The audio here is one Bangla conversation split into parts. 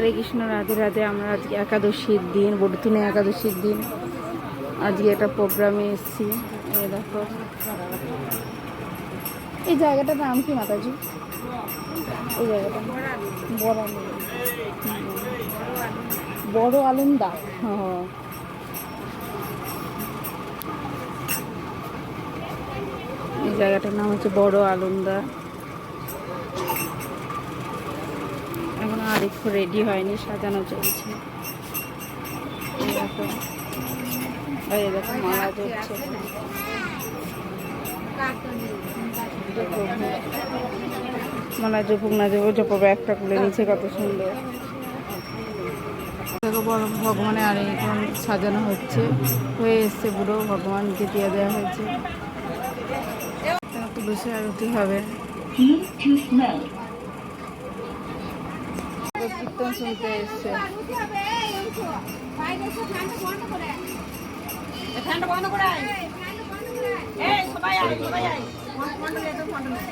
হরে কৃষ্ণ, রাধে রাধে। আমরা আজকে একাদশীর দিন বড়তুনে একাদশীর দিন। আজকে একটা প্রোগ্রামে এসেছি। এই দেখো। এই জায়গাটার নাম কি মাতাজি? এই জায়গাটা বড়। বড় আলুন্দা হ্যাঁ এই জায়গাটার নাম হচ্ছে বড় আলুন্দা একটু রেডি হয়নি সাজানো চলছে। দেখো। মালা চলছে মালা জপুক না জপুক জপবে একটা খুলে নিচে কত সুন্দর। দেখো বড় ভগবানের আর এখন সাজানো হচ্ছে। হয়ে এসছে পুরো ভগবানকে দিয়ে দেওয়া হয়েছে। তুলসী আরতি হবে। কীর্তন শুনতে এসছে ফ্যানটা বন্ধ করে সবাই আয় সবাই আয়। বন্ধ করে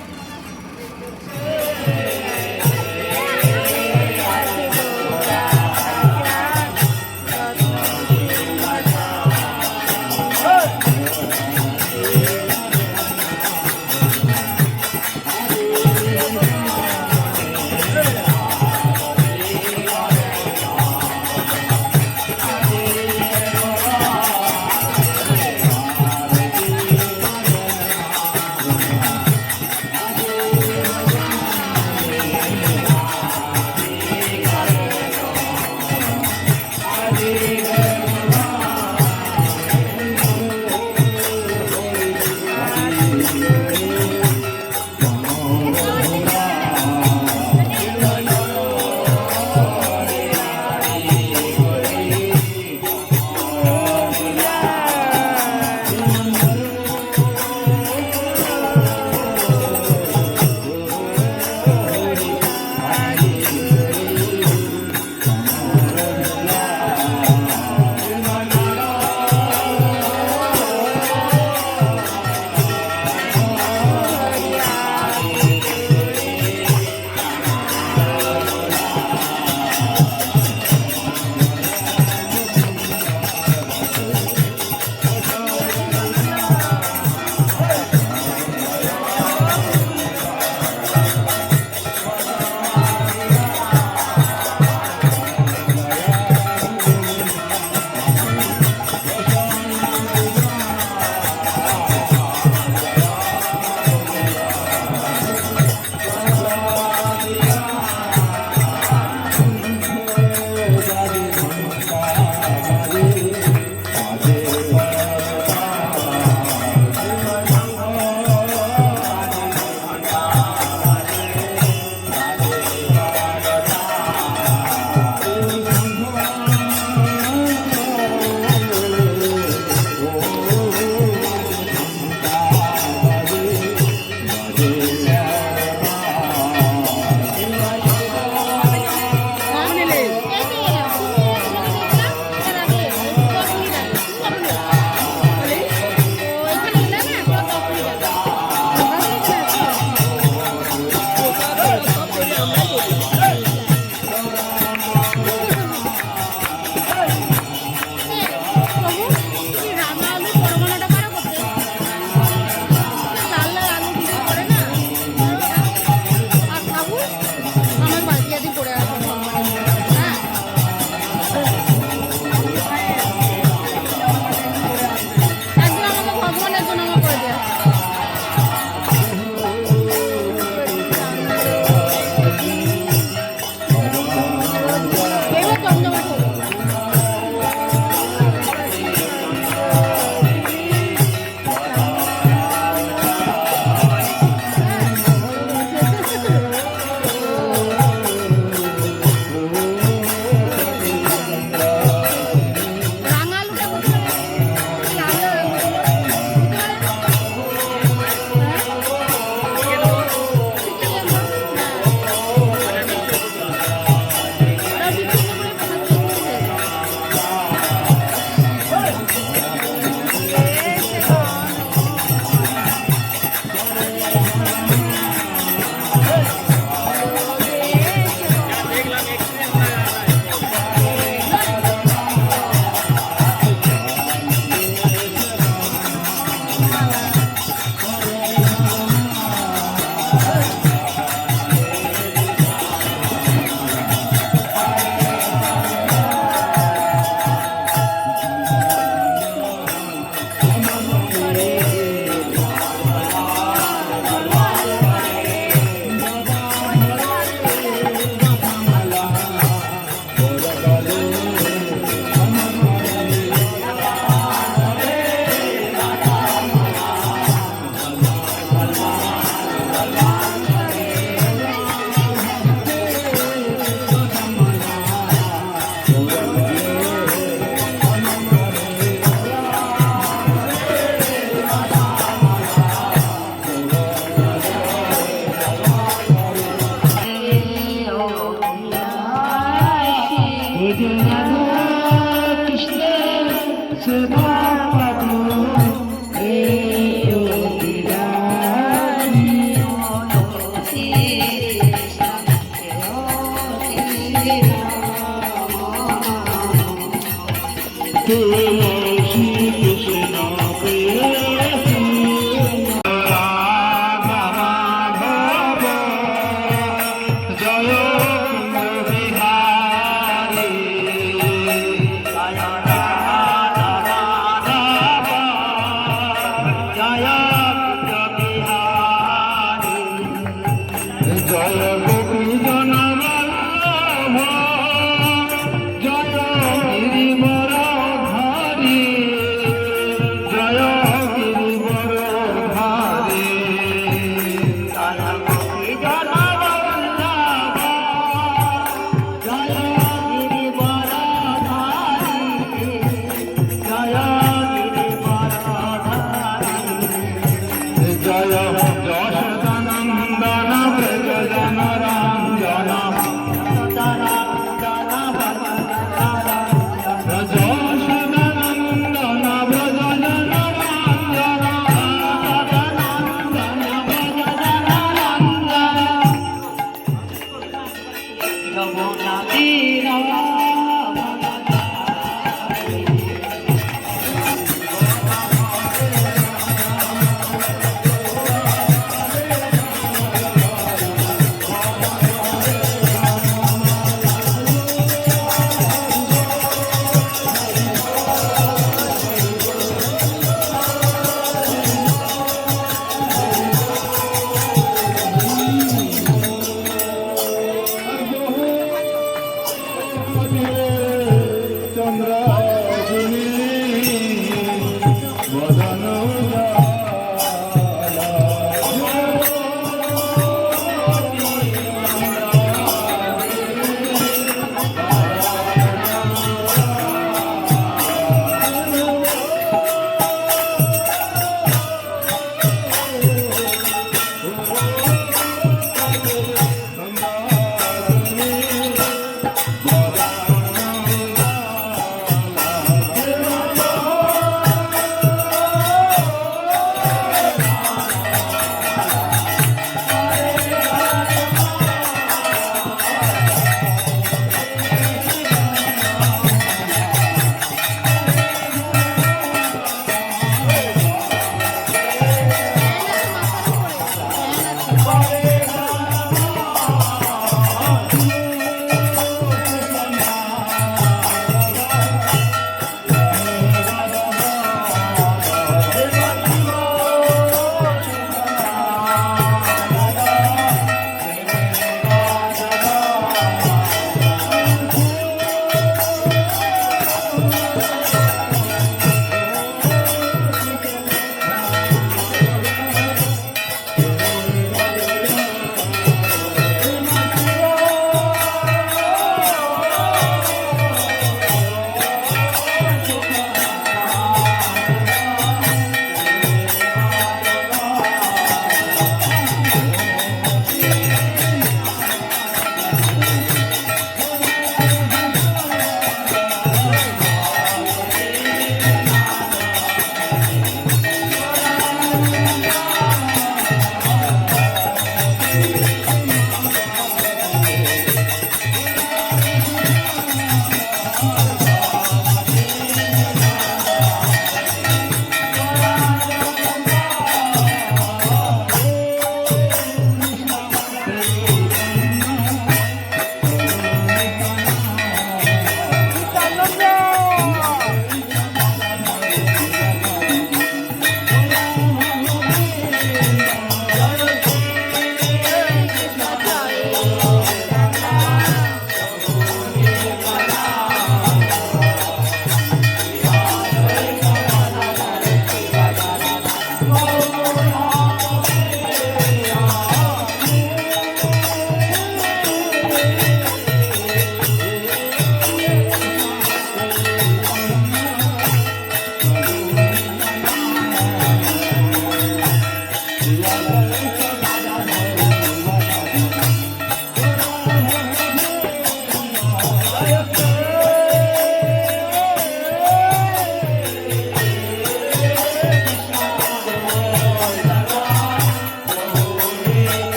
ಕಿಲೇ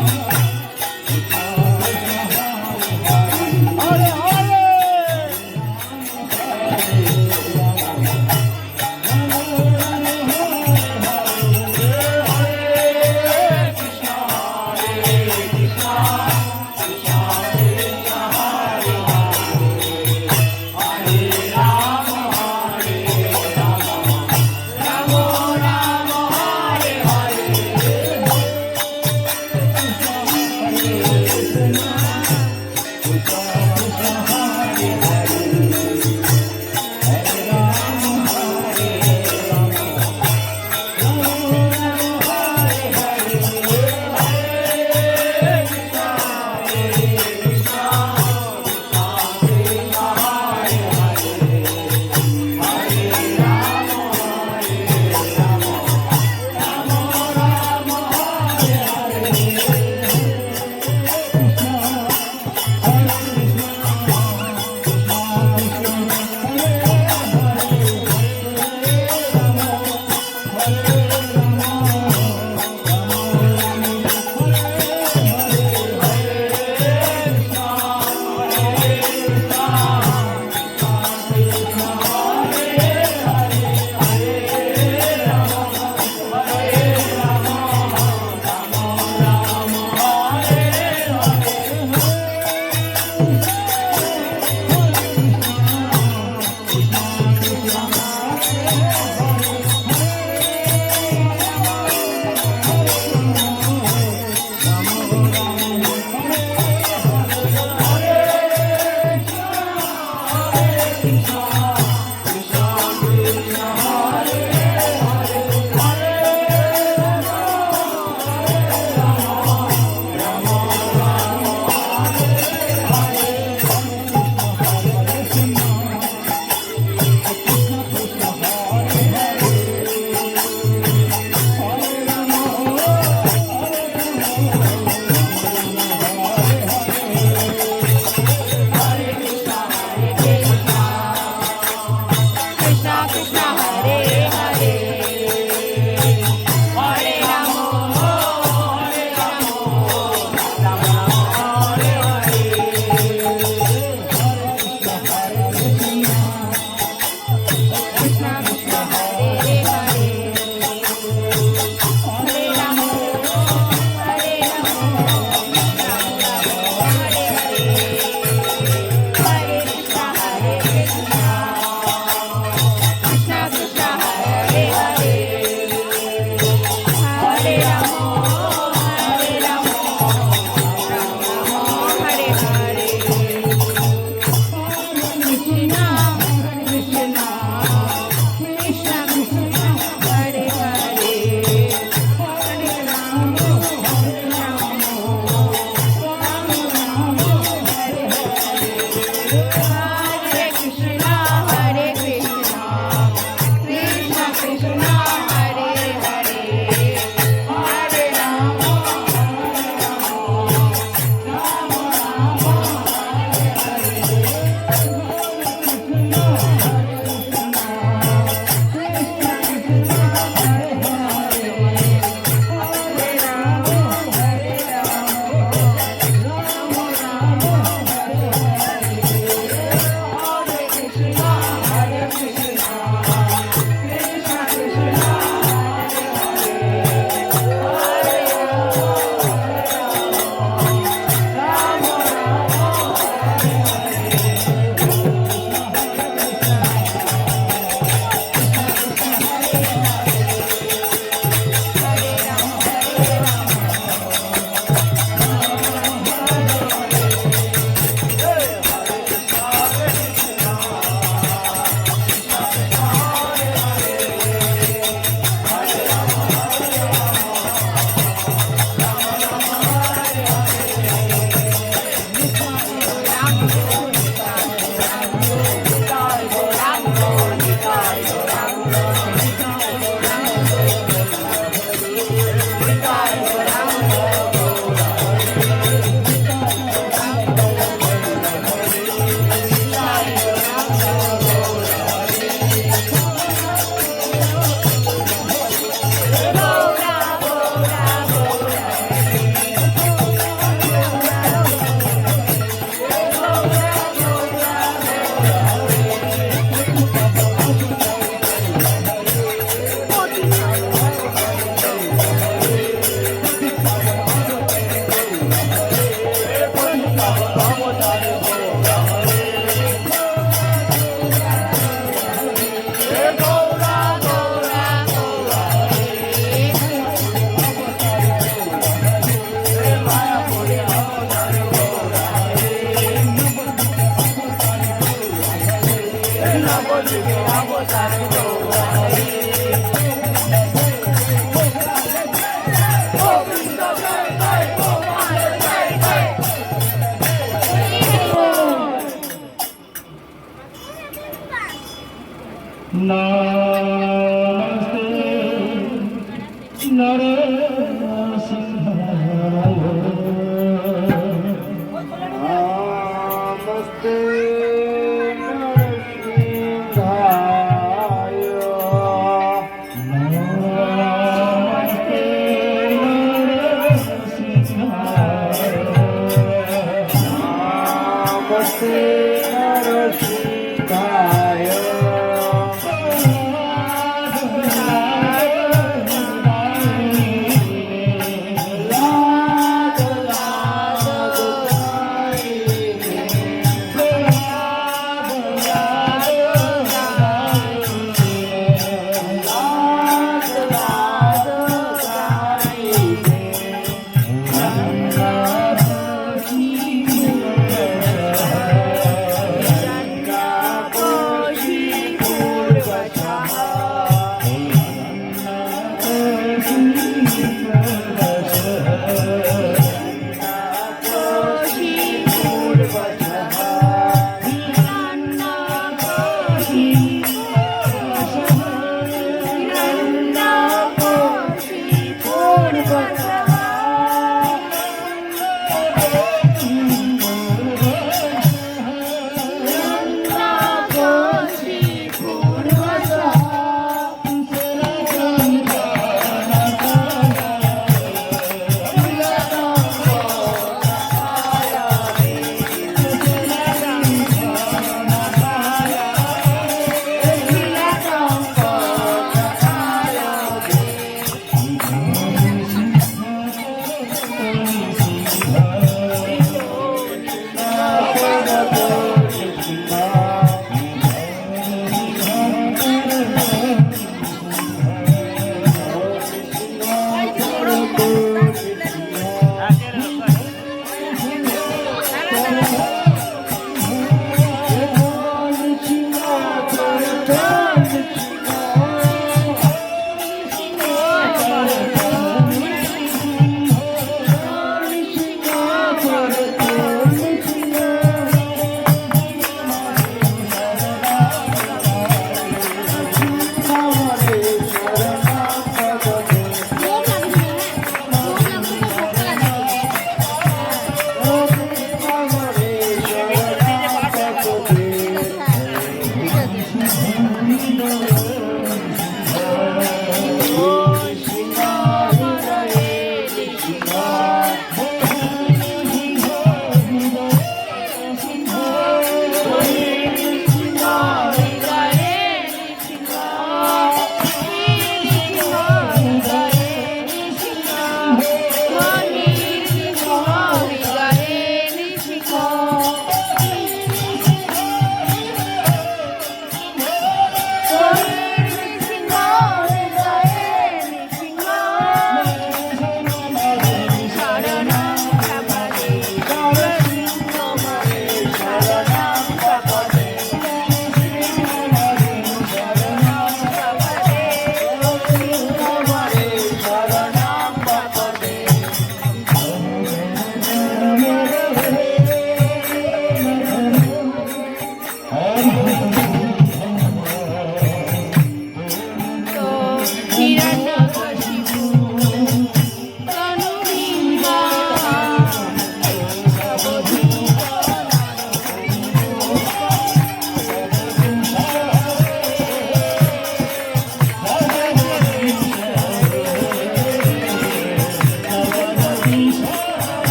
Oh,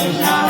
Krishna